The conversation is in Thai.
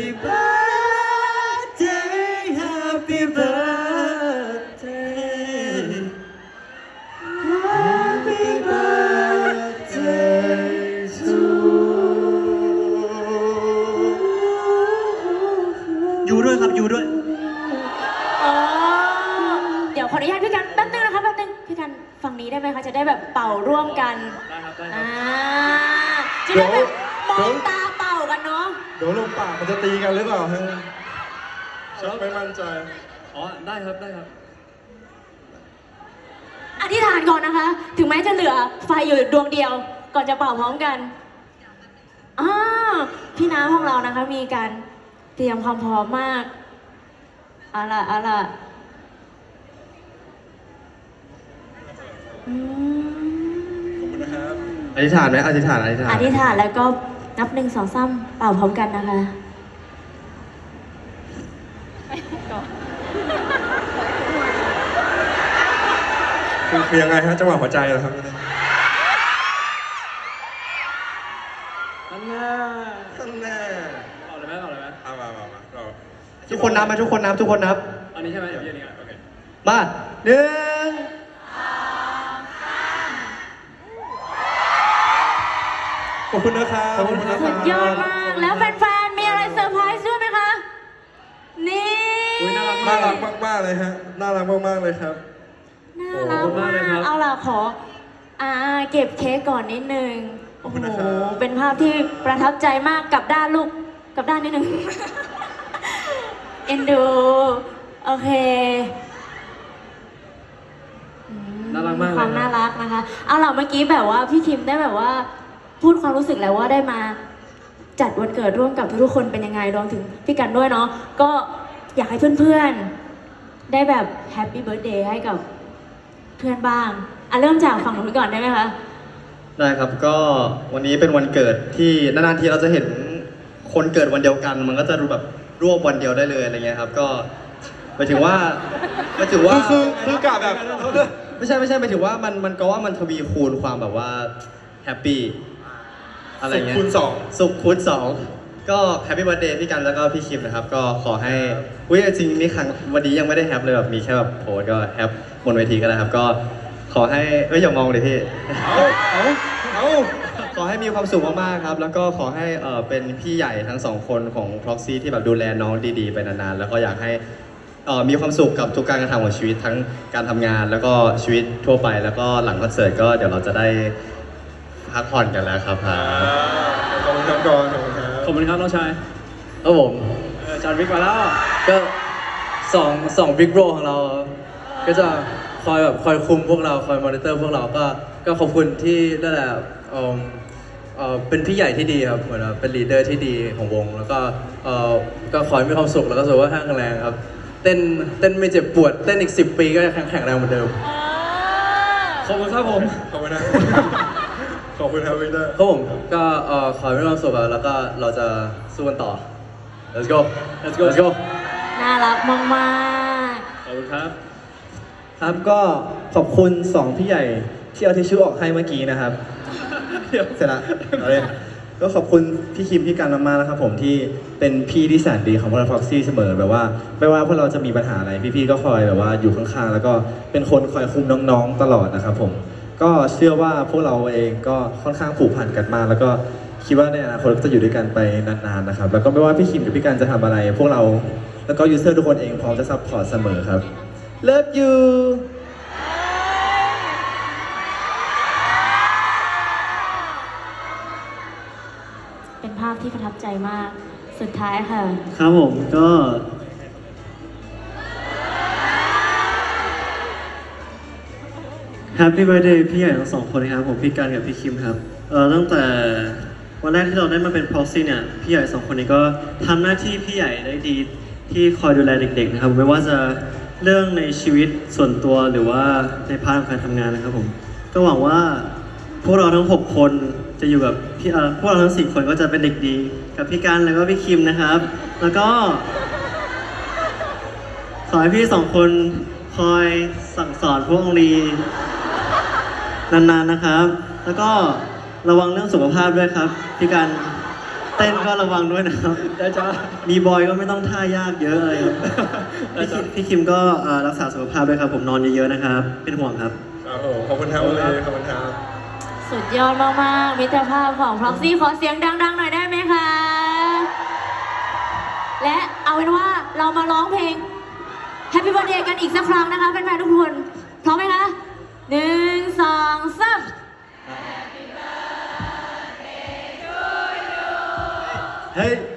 อยู่ด้วยครับอยู่ด้วยเดี๋ยวขออนุญาตพี่กันแป๊บนึงนะคะแป๊บนึงพี่กันฝั่งนี้ได้ไหมคะจะได้แบบเป่าร่วมกัน ได้ครับได้ครับจะได้แบบมองตา เนาะเดี๋ยวลงปากมันจะตีกันหรือเปล่าฮะชักไม่มั่นใจ อ๋อ ได้ครับ ได้ครับ อธิษฐานก่อนนะคะ ถึงแม้จะเหลือไฟอยู่ดวงเดียว ก่อนจะเป่าพร้อมกันอ่าพี่น้าของเรานะคะ มีการเตรียมความพร้อมมากเอาล่ะเอาล่ะอืมนะครับ อธิษฐานไหมอธิษฐานอธิษฐาน อธิษฐานแล้วก็ นับหนึ่งสองสามเป่าพร้อมกันนะคะ คือคือยังไงฮะจังหวะหัวใจเหรอครับอันน่าตั้งแน่เอาเลยไหมเอาเลยไหมเอามามามาเราทุกคนนับมาทุกคนนับทุกคนนับ อันนี้ใช่ไหมเดี๋ยวยืนนี่ก่อนโอเค มาหนึ่ง ขอบคุณนะครับขอบคุณครับสุดยอดมาก แล้วแฟนๆ มีอะไรเซอร์ไพรส์ด้วยไหมคะ นี่ อุ้ยน่ารักน่ามากรักมากๆเลยฮะน่ารักมากๆเลยครับ น่ารักขอบคุณมากเลยครับเอาล่ะขออ่าเก็บเค้กก่อนนิดนึงขอบคุณนะครับโอ้โหเป็นภาพที่ประทับใจมากกับด้านลูก กับด้านนิดนึง เอ็นดู โอเคอืมน่ารักมากเลยความครับน่ารักนะคะ เอาล่ะเมื่อกี้แบบว่าพี่คิมได้แบบว่า พูดความรู้สึกแล้วว่าได้มาจัดวันเกิดร่วมกับทุกๆคนเป็นยังไงรวมถึงพี่กันด้วยเนาะก็อยากให้เพื่อนๆ ได้แบบแฮปปี้เบิร์ดเดย์ให้กับเพื่อนบ้างอะเริ่มจากฝั่งนู้นก่อนได้ไหมคะได้ครับก็วันนี้เป็นวันเกิดที่นานๆทีเราจะเห็นคนเกิดวันเดียวกัน มันก็จะรู้แบบรวบวันเดียวได้เลยอะไรเงี้ยครับก็หมายถึงว่าหมายถึงว่าคือคือคือกะแบบ ไม่ใช่ไม่ใช่หมายถึงว่ามันมันก็ว่ามันทวีคูณความแบบว่าแฮปปี้ อะไรเงี้ยคูณสอง สุขคูณสองก็แฮปปี้ i r t h d เดย์พี่กันแล้วก็พี่คิมนะครับ ก็ขอให้อุ้ยจริงนี่ครั้งวันนี้ยังไม่ได้แฮปเลยแบบมีแค่แบบโพสต์ก็แฮปบนเวทีก็ได้ครับ ก็ขอให้เอ้ยอย่ามองเลยพี่ เอาเอาเอาขอให้มีความสุขมากๆครับ แล้วก็ขอให้เออเป็นพี่ใหญ่ทั้งสองคนของ Proxy ที่แบบดูแลน้องดีๆ ไปนานๆ แล้วก็อยากให้เอ่อมีความสุขกับทุกการกระทำของชีวิตทั้งการทำงานแล้วก็ชีวิตทั่วไป แล้วก็หลังคอนเสิร์ตก็เดี๋ยวเราจะได้ พักผ่อนกันแล้วครับครับขอบคุณครับก่อนขอบคุณครับขอบคุณครับน้องชายครับผมเออจานวิกมาแล้วก็สองสองบิ๊กโบรของเรา ก็จะคอยแบบคอยคุมพวกเราคอยมอนิเตอร์พวกเราก็ก็ขอบคุณที่นั่นแหละเอิ่มเอ่อเป็นพี่ใหญ่ที่ดีครับเหมือนว่าเป็นลีดเดอร์ที่ดีของวง แล้วก็เอ่อก็ขอให้มีความสุขแล้วก็สุขภาพแข็งแรงครับ เต้นเต้นไม่เจ็บปวด เต้นอีก 10 ปีก็จะแข็งแข็งแรงเหมือนเดิมขอบคุณครับผมขอบคุณนะ ขอบคุณครับวินเตอร์ครับผมก็เอ่อขอให้มีความสุขอะแล้วก็เราจะสู้กันต่อ let's go Let's go let's go น่ารักมากขอบคุณครับ ครับก็ขอบคุณสองพี่ใหญ่ที่เอาทิชชู่ออกให้เมื่อกี้นะครับเดี๋ยวเสร็จละเอาเลยก็ขอบคุณพี่คิมพี่การมากๆนะครับผมที่เป็นพี่ที่แสนดีของพวกเราฟ็อกซี่เสมอแบบว่า ไม่ว่าพวกเราจะมีปัญหาอะไรพี่ๆก็คอยแบบว่าอยู่ข้างๆ แล้วก็เป็นคนคอยคุมน้องๆตลอดนะครับผม ก็เชื่อว่าพวกเราเองก็ค่อนข้างผูกพันกันมาก แล้วก็คิดว่าในอนาคตก็จะอยู่ด้วยกันไปนานๆนะครับ แล้วก็ไม่ว่าพี่คิมหรือพี่การจะทำอะไร พวกเราแล้วก็ยูเซอร์ทุกคนเองพร้อมจะซัพพอร์ตเสมอครับ Love you ๆเป็นภาพที่ประทับใจมาก สุดท้ายค่ะ ครับผมก็ แฮปปี้ i r t h d a y พี่ใหญ่ทั้งสองคนนะครับผมพี่การกับพี่คิมครับเอ่อตั้งแต่วันแรกที่เราได้มาเป็น proxy เนี่ยพี่ใหญ่สองคนนี้ก็ทำหน้าที่พี่ใหญ่ได้ดีที่คอยดูแลเด็กๆนะครับไม่ว่าจะเรื่องในชีวิตส่วนตัวหรือว่าในพาร์ทของการทำงานนะครับผมก็หวังว่าพวกเราทั้ง 6 คนจะอยู่กับพี่เอ่อพวกเราทั้งสี่คนก็จะเป็นเด็กดี กับพี่การแล้วก็พี่คิมนะครับ แล้วก็ขอให้พี่สองคนคอยสั่งสอนพวกองลี นานๆนะครับ แล้วก็ระวังเรื่องสุขภาพด้วยครับ พี่การเต้นก็ระวังด้วยนะครับ ได้จ้ามีบอยก็ไม่ต้องท่ายากเยอะเลยครับพี่คิมพี่คิมก็เอ่อรักษาสุขภาพด้วยครับ ผมนอนเยอะๆนะครับ เป็นห่วงครับ ครับผมขอบคุณครับเลยขอบคุณครับ สุดยอดมากๆมิตรภาพของ Proxy ขอเสียงดังๆหน่อยได้ไหมคะ และเอาเป็นว่าเรามาร้องเพลงแฮปปี้ i r t h d เดย์กันอีกสักครั้งนะคะแฟนๆทุกคน พร้อมไหมคะ เ